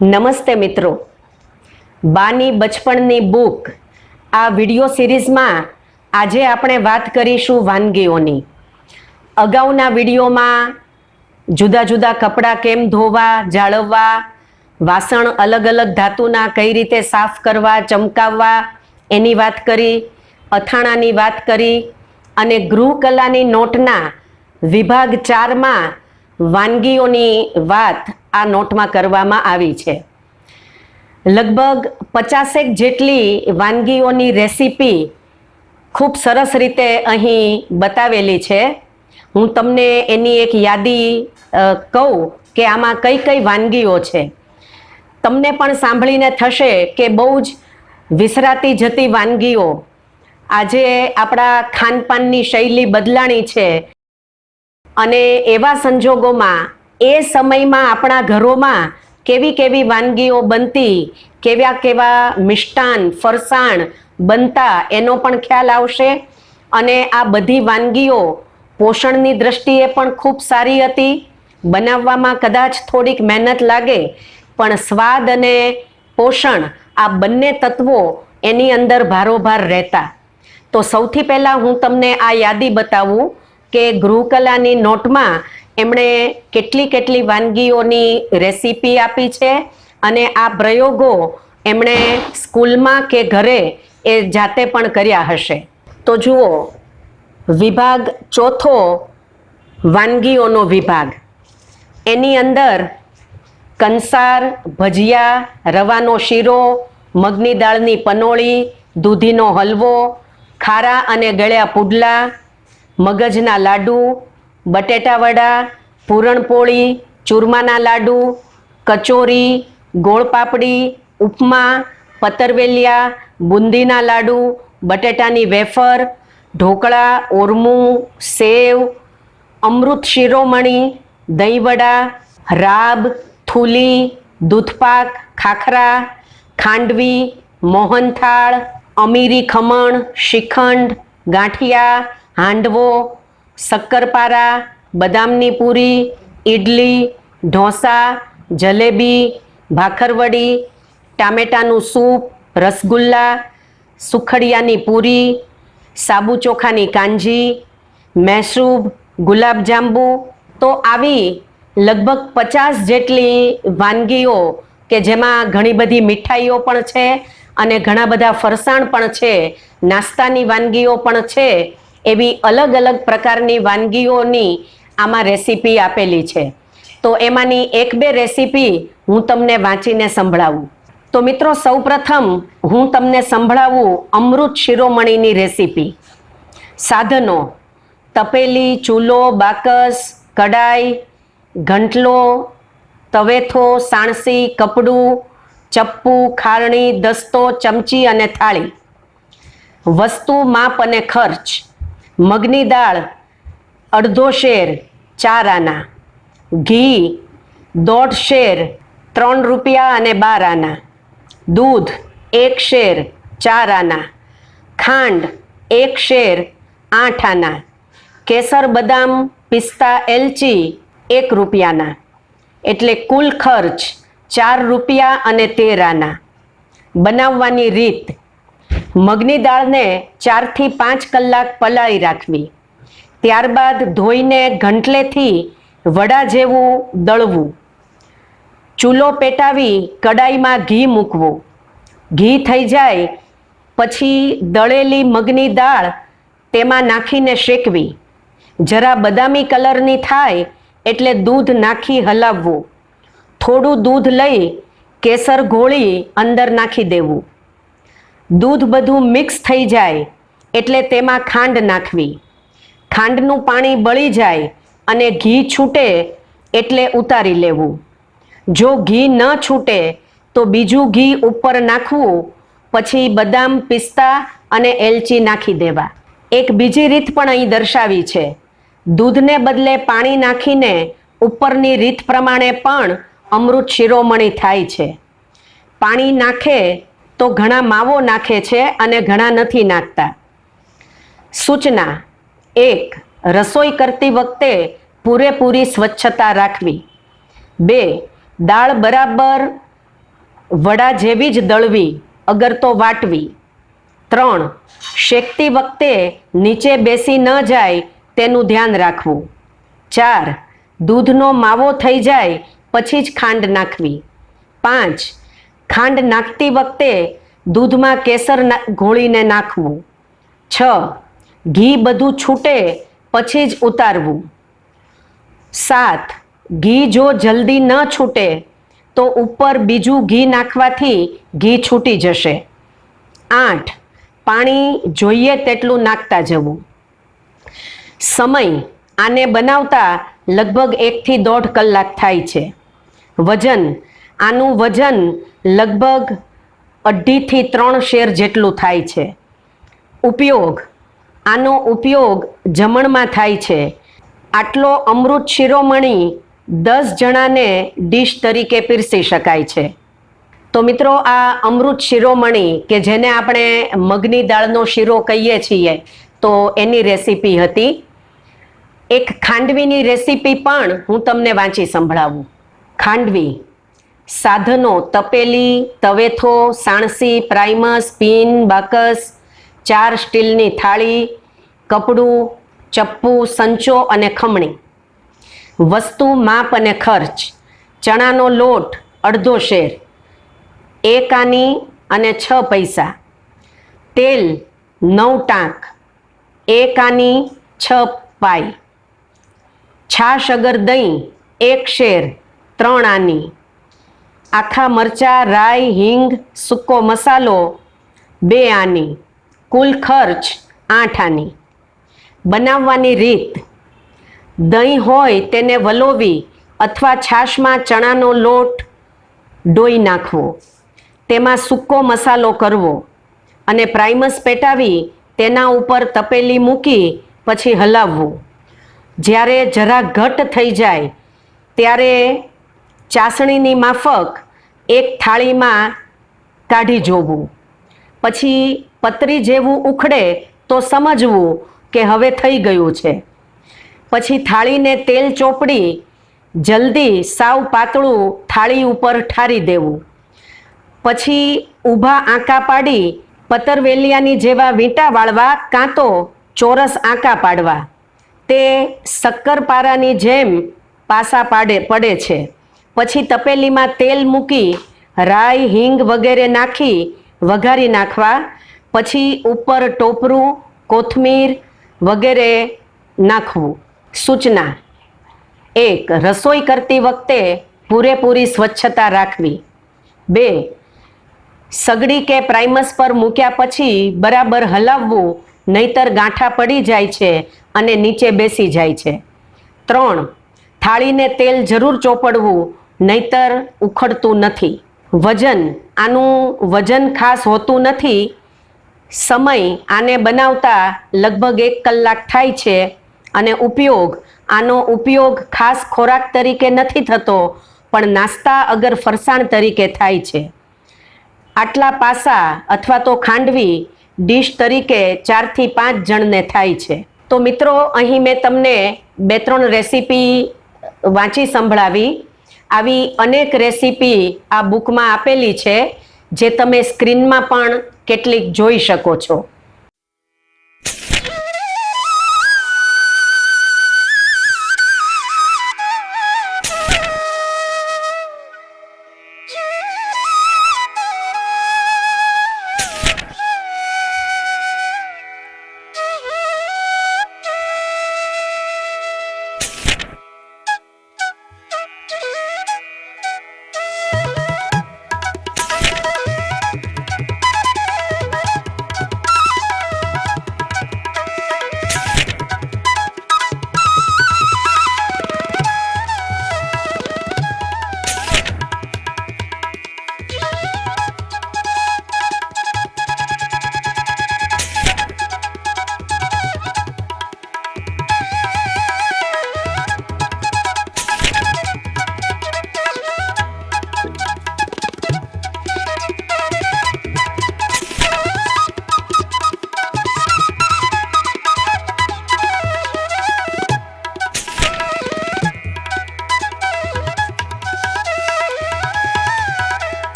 નમસ્તે મિત્રો. બાની બચપણની બુક, આ વિડિયો સિરીઝમાં આજે આપણે વાત કરીશું વાનગીઓની. અગાઉના વિડીયોમાં જુદા જુદા કપડાં કેમ ધોવા, જાળવવા, વાસણ અલગ અલગ ધાતુના કઈ રીતે સાફ કરવા, ચમકાવવા, એની વાત કરી, અથાણાની વાત કરી અને ગૃહકલાની નોટના વિભાગ ચારમાં વાનગીઓની વાત આ નોટમાં કરવામાં આવી છે. લગભગ પચાસેક જેટલી વાનગીઓની રેસીપી ખૂબ સરસ રીતે અહીં બતાવેલી છે. હું તમને એની એક યાદી કહું કે આમાં કઈ કઈ વાનગીઓ છે. તમને પણ સાંભળીને થશે કે બહુ જ વિસરાતી જતી વાનગીઓ. આજે આપણા ખાનપાનની શૈલી બદલાણી છે. અને એવા સંજોગોમાં, એ સમયમાં આપણા ઘરોમાં કેવી કેવી વાનગીઓ બનતી, કેવા કેવા મિષ્ટાન, ફરસાણ બનતા, એનો પણ ખ્યાલ આવશે. અને આ બધી વાનગીઓ પોષણની દ્રષ્ટિએ પણ ખૂબ સારી હતી. બનાવવામાં કદાચ થોડીક મહેનત લાગે, પણ સ્વાદ અને પોષણ આ બંને તત્વો એની અંદર ભારોભાર રહેતા. તો સૌથી પહેલાં હું તમને આ યાદી બતાવું. કે ગૃહકલાની નોટમાં એમણે કેટલી કેટલી વાનગીઓની રેસીપી આપી છે અને આ પ્રયોગો એમણે સ્કૂલમાં કે ઘરે એ જાતે પણ કર્યા હશે. તો જુઓ, વિભાગ ચોથો વાનગીઓનો વિભાગ. એની અંદર કંસાર, ભજીયા, રવાનો શીરો, મગની દાળની પનોળી, દૂધીનો હલવો, ખારા અને ગળ્યા પુડલા મગજના લાડુ, બટેટા વડા પૂરણપોળી ચૂરમાના લાડુ, કચોરી, ગોળ પાપડી, ઉપમા, પતરવેલિયા, બુંદીના લાડુ, બટેટાની વેફર, ઢોકળા, ઓરમું, સેવ, અમૃત શિરોમણી, દહીંવડા, રાબ, થૂલી, દૂધપાક, ખાખરા, ખાંડવી, મોહનથાળ, અમીરી ખમણ, શ્રીખંડ, ગાંઠિયા હાંડવો, શક્કરપારા, બદામની પૂરી, ઈડલી, ઢોસા, જલેબી, ભાખરવડી, ટામેટાનું સૂપ, રસગુલ્લા, સુખડિયાની પૂરી સાબુ ચોખાની કાંજી મૈસૂબ ગુલાબજાંબુ. તો આવી લગભગ પચાસ જેટલી વાનગીઓ કે જેમાં ઘણી બધી મીઠાઈઓ પણ છે અને ઘણા બધા ફરસાણ પણ છે, નાસ્તાની વાનગીઓ પણ છે એવી અલગ અલગ પ્રકારની વાનગીઓની આમાં રેસીપી આપેલી છે. તો એમાંની એક બે રેસીપી હું તમને વાંચીને સંભળાવું. તો મિત્રો, સૌપ્રથમ હું તમને સંભળાવું અમૃત શિરોમણીની રેસીપી. સાધનો, તપેલી, ચૂલો, બાકસ કડાઈ ઘંટલો, તવેથો, સાણસી, કપડું, ચપ્પુ, ખારણી, દસ્તો, ચમચી અને થાળી. વસ્તુ માપ અને ખર્ચ. મગની દાળ, અડધો શેર ચાર આના ઘી, દોઢ શેર, ત્રણ રૂપિયા અને બાર આના દૂધ, એક શેર ચાર આના ખાંડ, એક શેર આઠ આના કેસર બદામ, પિસ્તા એલચી, એક રૂપિયાના. એટલે કુલ ખર્ચ ચાર રૂપિયા અને તેર આના બનાવવાની રીત મગની દાળને ચારથી પાંચ કલાક પલાળી રાખવી. ત્યારબાદ ધોઈને ઘંટલેથી વડા જેવું દળવું. ચૂલો પેટાવી કડાઈમાં ઘી મૂકવું. ઘી થઈ જાય પછી દળેલી મગની દાળ તેમાં નાખીને શેકવી. જરા બદામી કલરની થાય એટલે દૂધ નાખી હલાવવું. થોડું દૂધ લઈ કેસર ઘોળી અંદર નાખી દેવું. દૂધ બધું મિક્સ થઈ જાય એટલે તેમાં ખાંડ નાખવી. ખાંડનું પાણી બળી જાય અને ઘી છૂટે એટલે ઉતારી લેવું. જો ઘી ન છૂટે તો બીજું ઘી ઉપર નાખવું, પછી બદામ, પિસ્તા અને એલચી નાખી દેવા. એક બીજી રીત પણ અહીં દર્શાવી છે. દૂધને બદલે પાણી નાખીને ઉપરની રીત પ્રમાણે પણ અમૃત શિરોમણી થાય છે. પાણી નાખે તો ઘણા માવો નાખે છે અને ઘણા નથી નાખતા. સૂચના, એક, રસોઈ કરતી વખતે પૂરેપૂરી સ્વચ્છતા રાખવી. બે, દાળ બરાબર વડા જેવી જ દળવી, અગર તો વાટવી. ત્રણ, શેકતી વખતે નીચે બેસી ન જાય તેનું ધ્યાન રાખવું. ચાર, દૂધનો માવો થઈ જાય પછી જ ખાંડ નાખવી. પાંચ ખાંડ નાખતી વખતે દૂધમાં કેસર ઘોળીને નાખવું. છ. ઘી બધું છૂટે પછી જ ઉતારવું. સાત. ઘી જો જલ્દી ન છૂટે તો ઉપર બીજું ઘી નાખવાથી ઘી છૂટી જશે. આઠ. પાણી જોઈએ તેટલું નાખતા જવું. સમય. આને બનાવતા લગભગ એકથી દોઢ કલાક થાય છે. વજન. આનું વજન લગભગ અઢીથી ત્રણ શેર જેટલું થાય છે. ઉપયોગ. આનો ઉપયોગ જમણમાં થાય છે. આટલો અમૃત શિરોમણી દસ જણાને ડીશ તરીકે પીરસી શકાય છે. તો મિત્રો આ અમૃત શિરોમણી કે જેને આપણે મગની દાળનો શીરો કહીએ છીએ, તો એની રેસીપી હતી. એક ખાંડવીની રેસીપી પણ હું તમને વાંચી સંભળાવું. ખાંડવી. સાધનો તપેલી, તવેથો, સાણસી, પ્રાઇમસ, પિન, બાકસ, ચાર સ્ટીલની થાળી, કપડું, ચપ્પુ, સંચો અને ખમણી. વસ્તુ માપ અને ખર્ચ. ચણાનો લોટ, અડધો શેર. એક આની અને છ પૈસા. તેલ, નવ ટાંક. એક આની છ પાઈ. છાશ અગર દહીં, એક શેર. ત્રણ આની. આખા મરચા, રાઈ, હિંગ, સૂકો મસાલો, બે આની, કુલ ખર્ચ આઠ આની. બનાવવાની રીત, દહીં હોય તેને વલોવી અથવા છાશમાં ચણાનો લોટ ડોઈ નાખવો. તેમાં સૂકો મસાલો કરવો અને પ્રાઇમસ પેટાવી તેના ઉપર તપેલી મૂકી પછી હલાવવું. જ્યારે જરા ઘટ થઈ જાય, ત્યારે ચાસણીની માફક એક થાળીમાં કાઢી જોવું. પછી પતરી જેવું ઉખડે તો સમજવું કે હવે થઈ ગયું છે. પછી થાળીને તેલ ચોપડી, જલ્દી સાવ પાતળું થાળી ઉપર ઠારી દેવું. પછી ઊભા આંકા પાડી પતરવેલિયાની જેવા વીંટા વાળવા કાં તો ચોરસ આંકા પાડવા. તે શક્કરપારાની જેમ પાસા પાડે, પડે છે. પછી તપેલીમાં તેલ મૂકી, રાઈ, હિંગ વગેરે નાખી, વઘારી નાખવા. પછી ઉપર ટોપરું, કોથમીર વગેરે નાખવું. સૂચના. એક, રસોઈ કરતી વખતે પૂરેપૂરી સ્વચ્છતા રાખવી. બે, સગડી કે પ્રાઇમસ પર મૂક્યા પછી બરાબર હલાવવું, નહીતર ગાંઠા પડી જાય છે અને નીચે બેસી જાય છે. ત્રણ, થાળીને તેલ જરૂર ચોપડવું નહીતર ઉખડતું નથી. વજન, આનું વજન ખાસ હોતું નથી. સમય આને બનાવતા લગભગ એક કલાક થાય છે અને ઉપયોગ, આનો ઉપયોગ ખાસ ખોરાક તરીકે નથી થતો, પણ નાસ્તા અગર ફરસાણ તરીકે થાય છે. આટલા પાસા અથવા તો ખાંડવી ડીશ તરીકે ચારથી પાંચ જણને થાય છે. તો મિત્રો, અહીં મેં તમને બે ત્રણ રેસીપી વાંચી સંભળાવી. આવી અનેક રેસીપી આ બુકમાં આપેલી છે, જે તમે સ્ક્રીનમાં પણ કેટલીક જોઈ શકો છો.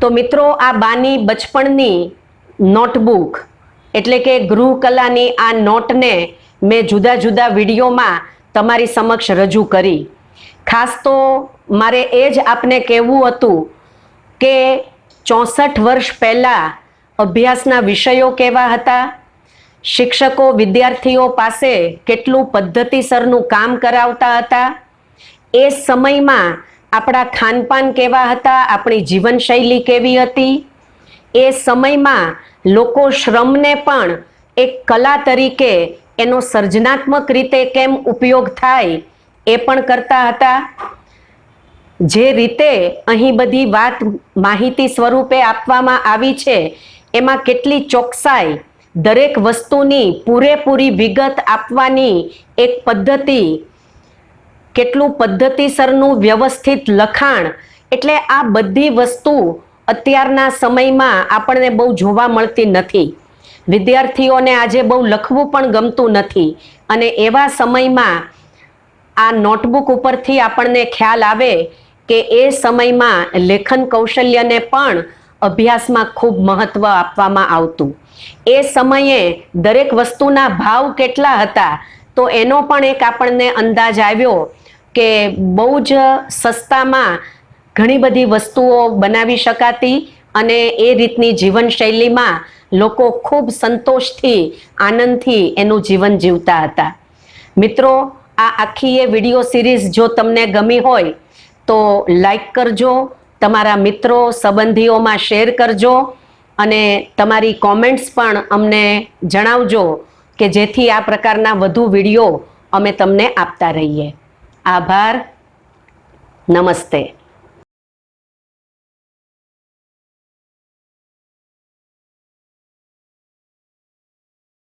તો મિત્રો, આ બાની બચપણની નોટબુક, એટલે કે ગૃહ કલાની આ નોટને મેં જુદા જુદા વિડીયોમાં તમારી સમક્ષ રજૂ કરી. ખાસ તો મારે એ જ આપને કહેવું હતું કે ચોસઠ વર્ષ પહેલાં અભ્યાસના વિષયો કેવા હતા? શિક્ષકો વિદ્યાર્થીઓ પાસે કેટલું પદ્ધતિસરનું કામ કરાવતા હતા? એ સમયમાં આપણા ખાનપાન કેવા હતા, આપણી જીવનશૈલી કેવી હતી? એ સમયમાં લોકો શ્રમને પણ એક કલા તરીકે એનો સર્જનાત્મક રીતે કેમ ઉપયોગ થાય એ પણ કરતા હતા. જે રીતે અહીં બધી વાત માહિતી સ્વરૂપે આપવામાં આવી છે, એમાં કેટલી ચોકસાઈ દરેક વસ્તુની પૂરેપૂરી વિગત આપવાની એક પદ્ધતિ કેટલું પદ્ધતિસરનું વ્યવસ્થિત લખાણ? એટલે આ બધી વસ્તુ અત્યારના સમયમાં આપણને બહુ જોવા મળતી નથી. વિદ્યાર્થીઓને આજે બહુ લખવું પણ ગમતું નથી. અને એવા સમયમાં આ નોટબુક ઉપરથી આપણને ખ્યાલ આવે કે એ સમયમાં લેખન કૌશલ્યને પણ અભ્યાસમાં ખૂબ મહત્ત્વ આપવામાં આવતું. એ સમયે દરેક વસ્તુના ભાવ કેટલા હતા? તો એનો પણ એક આપણને અંદાજ આવ્યો કે બહુ જ સસ્તામાં ઘણી બધી વસ્તુઓ બનાવી શકાતી અને એ રીતની જીવનશૈલીમાં લોકો ખૂબ સંતોષથી, આનંદથી એનું જીવન જીવતા હતા. મિત્રો, આ આખી એ વીડિયો સિરીઝ જો તમને ગમી હોય, તો લાઈક કરજો, તમારા મિત્રો, સંબંધીઓમાં શેર કરજો અને તમારી કોમેન્ટ્સ પણ અમને જણાવજો કે જેથી આ પ્રકારના વધુ વીડિયો અમે તમને આપતા રહીએ. આભાર. નમસ્તે.